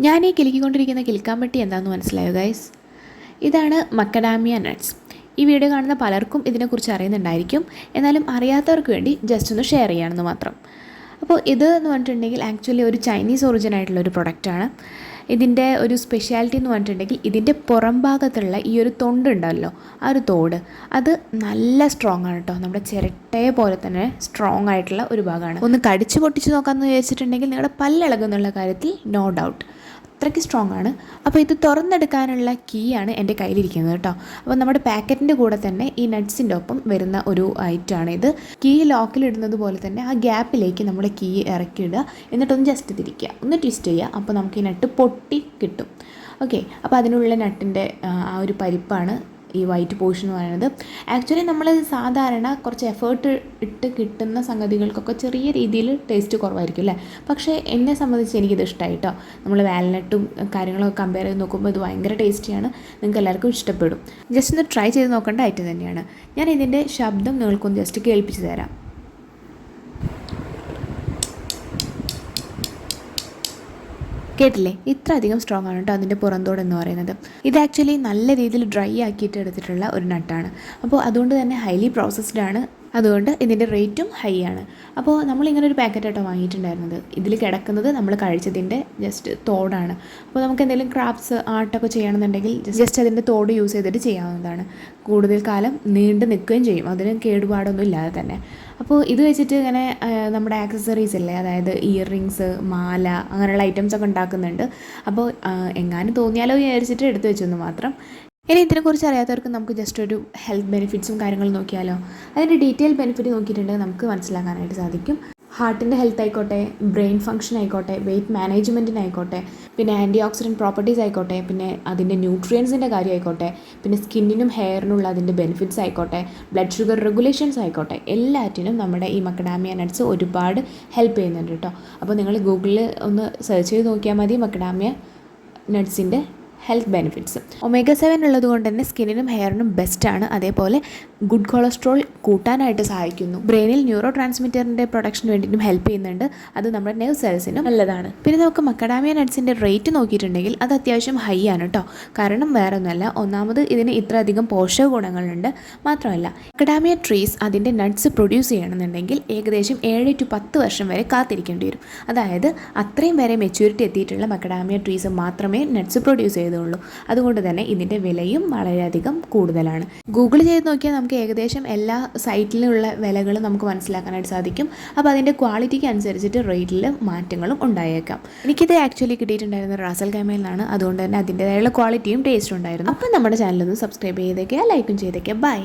ഞാൻ ഈ കിലുക്കിക്കൊണ്ടിരിക്കുന്ന കിൽക്കാമ്പട്ടി എന്താണെന്ന് മനസ്സിലായോ ഗൈസ് ഇതാണ് മക്കഡാമിയ നട്ട്സ് ഈ വീഡിയോ കാണുന്ന പലർക്കും ഇതിനെക്കുറിച്ച് അറിയുന്നുണ്ടായിരിക്കും. എന്നാലും അറിയാത്തവർക്ക് വേണ്ടി ജസ്റ്റ് ഒന്ന് ഷെയർ ചെയ്യാമെന്ന് മാത്രം. അപ്പോൾ ഇത് എന്ന് പറഞ്ഞിട്ടുണ്ടെങ്കിൽ ആക്ച്വലി ഒരു ചൈനീസ് ഒറിജിൻ ആയിട്ടുള്ള ഒരു പ്രൊഡക്റ്റാണ് ഇതിന്റെ ഒരു സ്പെഷ്യാലിറ്റി എന്ന് പറഞ്ഞിട്ടുണ്ടെങ്കിൽ ഇതിന്റെ പുറം ഭാഗത്തുള്ള ഈ ഒരു തൊണ്ട് ഉണ്ടല്ലോ ആ ഒരു തോട് അത് നല്ല സ്ട്രോങ് ആണ് കേട്ടോ നമ്മുടെ ചിരട്ടയെ പോലെ തന്നെ സ്ട്രോങ് ആയിട്ടുള്ള ഒരു ഭാഗമാണ്. ഒന്ന് കടിച്ച് പൊട്ടിച്ച് നോക്കാമെന്ന് വിചാരിച്ചിട്ടുണ്ടെങ്കിൽ നിങ്ങളുടെ പല്ലിളകുന്നുള്ള കാര്യത്തിൽ നോ ഡൗട്ട് അത്രയ്ക്ക് സ്ട്രോങ് ആണ്. അപ്പോൾ ഇത് തുറന്നെടുക്കാനുള്ള കീ ആണ് എന്റെ കയ്യിലിരിക്കുന്നത് കേട്ടോ. അപ്പോൾ നമ്മുടെ പാക്കറ്റിന്റെ കൂടെ തന്നെ ഈ നട്ട്സിന്റെ ഒപ്പം വരുന്ന ഒരു ഐറ്റമാണ് ഇത്. കീ ലോക്കിലിടുന്നത് പോലെ തന്നെ ആ ഗ്യാപ്പിലേക്ക് നമ്മൾ കീ ഇറക്കിയിടുക എന്നിട്ടൊന്ന് ജസ്റ്റ് തിരിക്കുക. ഒന്ന് ട്വിസ്റ്റ് ചെയ്യുക. അപ്പോൾ നമുക്ക് ഈ നട്ട് പൊട്ടി കിട്ടും. ഓക്കെ അപ്പോൾ അതിനുള്ള നട്ടിന്റെ ആ ഒരു പരിപ്പാണ് ഈ വൈറ്റ് പോർഷൻ എന്ന് പറയുന്നത്. ആക്ച്വലി നമ്മൾ സാധാരണ കുറച്ച് എഫേർട്ട് ഇട്ട് കിട്ടുന്ന സംഗതികൾക്കൊക്കെ ചെറിയ രീതിയിൽ ടേസ്റ്റ് കുറവായിരിക്കും അല്ലേ? പക്ഷേ എന്നെ സംബന്ധിച്ച് എനിക്കിത് ഇഷ്ടമായി കേട്ടോ നമ്മൾ വാൽനട്ടും കാര്യങ്ങളൊക്കെ കമ്പയർ ചെയ്ത് നോക്കുമ്പോൾ ഇത് ഭയങ്കര ടേസ്റ്റിയാണ് നിങ്ങൾക്ക് എല്ലാവർക്കും ഇഷ്ടപ്പെടും. ജസ്റ്റ് ഒന്ന് ട്രൈ ചെയ്ത് നോക്കേണ്ട ഐറ്റം തന്നെയാണ്. ഞാൻ ഇതിന്റെ ശബ്ദം നിങ്ങൾക്കൊന്ന് ജസ്റ്റ് കേൾപ്പിച്ച് തരാം. കേട്ടില്ലേ? ഇത്ര അധികം സ്ട്രോങ് ആണ് കേട്ടോ അതിന്റെ പുറന്തോട് എന്ന് പറയുന്നത്. ഇത് ആക്ച്വലി നല്ല രീതിയിൽ ഡ്രൈ ആക്കിയിട്ട് എടുത്തിട്ടുള്ള ഒരു നട്ടാണ്. അപ്പോൾ അതുകൊണ്ട് തന്നെ ഹൈലി പ്രോസസ്ഡ് ആണ്. അതുകൊണ്ട് ഇതിന്റെ റേറ്റും ഹൈ ആണ്. അപ്പോൾ നമ്മളിങ്ങനെ ഒരു പാക്കറ്റ് ആട്ടോ വാങ്ങിയിട്ടുണ്ടായിരുന്നത്. ഇതിൽ കിടക്കുന്നത് നമ്മൾ കഴിച്ചതിന്റെ ജസ്റ്റ് തോടാണ്. അപ്പോൾ നമുക്ക് എന്തെങ്കിലും ക്രാഫ്റ്റ്സ് ആർട്ടൊക്കെ ചെയ്യണമെന്നുണ്ടെങ്കിൽ ജസ്റ്റ് അതിന്റെ തോട് യൂസ് ചെയ്തിട്ട് ചെയ്യാവുന്നതാണ്. കൂടുതൽ കാലം നീണ്ടു നിൽക്കുകയും ചെയ്യും. അതിന് കേടുപാടൊന്നും ഇല്ലാതെ തന്നെ. അപ്പോൾ ഇത് വെച്ചിട്ട് ഇങ്ങനെ നമ്മുടെ ആക്സസറീസ് ഇല്ലേ? അതായത് ഇയർ റിങ്സ് മാല അങ്ങനെയുള്ള ഐറ്റംസ് ഒക്കെ ഉണ്ടാക്കുന്നുണ്ട്. അപ്പോൾ എങ്ങാനും തോന്നിയാലോ വിചാരിച്ചിട്ട് എടുത്തു വെച്ചെന്ന് മാത്രം. ഇനി ഇതിനെക്കുറിച്ച് അറിയാത്തവർക്ക് നമുക്ക് ജസ്റ്റ് ഒരു ഹെൽത്ത് ബെനിഫിറ്റ്സും കാര്യങ്ങളും നോക്കിയാലോ. അതിന്റെ ഡീറ്റെയിൽ ബെനിഫിറ്റ് നോക്കിയിട്ടുണ്ടെങ്കിൽ നമുക്ക് മനസ്സിലാക്കാനായിട്ട് സാധിക്കും. ഹാർട്ടിന്റെ ഹെൽത്ത് ആയിക്കോട്ടെ ബ്രെയിൻ ഫംഗ്ഷൻ ആയിക്കോട്ടെ വെയിറ്റ് മാനേജ്മെന്റിന് ആയിക്കോട്ടെ പിന്നെ ആന്റി ഓക്സിഡന്റ് പ്രോപ്പർട്ടീസ് ആയിക്കോട്ടെ പിന്നെ അതിന്റെ ന്യൂട്രിയൻസിന്റെ കാര്യം ആയിക്കോട്ടെ പിന്നെ സ്കിന്നിനും ഹെയറിനുള്ള അതിന്റെ ബെനിഫിറ്റ്സ് ആയിക്കോട്ടെ ബ്ലഡ് ഷുഗർ റെഗുലേഷൻസ് ആയിക്കോട്ടെ എല്ലാറ്റിനും നമ്മുടെ ഈ മക്കഡാമിയ നട്ട്സ് ഒരുപാട് ഹെൽപ്പ് ചെയ്യുന്നുണ്ട് കേട്ടോ അപ്പോൾ നിങ്ങൾ ഗൂഗിളിൽ ഒന്ന് സെർച്ച് ചെയ്ത് നോക്കിയാൽ മതി മക്കഡാമിയ നട്ട്സിന്റെ ഹെൽത്ത് ബെനിഫിറ്റ്സും ഒമേഗ സെവൻ ഉള്ളത് കൊണ്ട് തന്നെ സ്കിന്നിനും ഹെയറിനും ബെസ്റ്റാണ് അതേപോലെ ഗുഡ് കൊളസ്ട്രോൾ കൂട്ടാനായിട്ട് സഹായിക്കുന്നു. ബ്രെയിനിൽ ന്യൂറോ ട്രാൻസ്മിറ്ററിന്റെ പ്രൊഡക്ഷന് വേണ്ടിയിട്ടും ഹെൽപ്പ് ചെയ്യുന്നുണ്ട്. അത് നമ്മുടെ നെർവ് സെൽസിനും നല്ലതാണ്. പിന്നെ നമുക്ക് മക്കഡാമിയ നട്ട്സിന്റെ റേറ്റ് നോക്കിയിട്ടുണ്ടെങ്കിൽ അത് അത്യാവശ്യം ഹൈ ആണ് കേട്ടോ കാരണം വേറെ ഒന്നുമല്ല ഒന്നാമത് ഇതിന് ഇത്ര അധികം പോഷക ഗുണങ്ങളുണ്ട്. മാത്രമല്ല മക്കഡാമിയ ട്രീസ് അതിന്റെ നട്ട്സ് പ്രൊഡ്യൂസ് ചെയ്യണമെന്നുണ്ടെങ്കിൽ ഏകദേശം ഏഴ് ടു പത്ത് വർഷം വരെ കാത്തിരിക്കേണ്ടി വരും. അതായത് അത്രയും വരെ മെച്യൂരിറ്റി എത്തിയിട്ടുള്ള മക്കഡാമിയ ട്രീസ് മാത്രമേ നട്ട്സ് പ്രൊഡ്യൂസ് ചെയ്തുള്ളൂ. അതുകൊണ്ട് തന്നെ ഇതിന്റെ വിലയും വളരെയധികം കൂടുതലാണ്. ഗൂഗിൾ ചെയ്ത് നോക്കിയാൽ നമുക്ക് ഏകദേശം എല്ലാ സൈറ്റിലുള്ള വിലകൾ നമുക്ക് മനസ്സിലാക്കാനായിട്ട് സാധിക്കും. അപ്പോൾ അതിന്റെ ക്വാളിറ്റിക്ക് അനുസരിച്ചിട്ട് റേറ്റിൽ മാറ്റങ്ങളും ഉണ്ടായേക്കാം. എനിക്കിത് ആക്ച്വലി കിട്ടിയിട്ടുണ്ടായിരുന്നത് റാസൽ ഗമയിൽ അതുകൊണ്ട് തന്നെ അതിന്റെതായുള്ള ക്വാളിറ്റിയും ടേസ്റ്റും ഉണ്ടായിരുന്നു. അപ്പം നമ്മുടെ ചാനലൊന്ന് സബ്സ്ക്രൈബ് ചെയ്തേക്കുക ലൈക്കും ചെയ്തേക്കുക ബൈ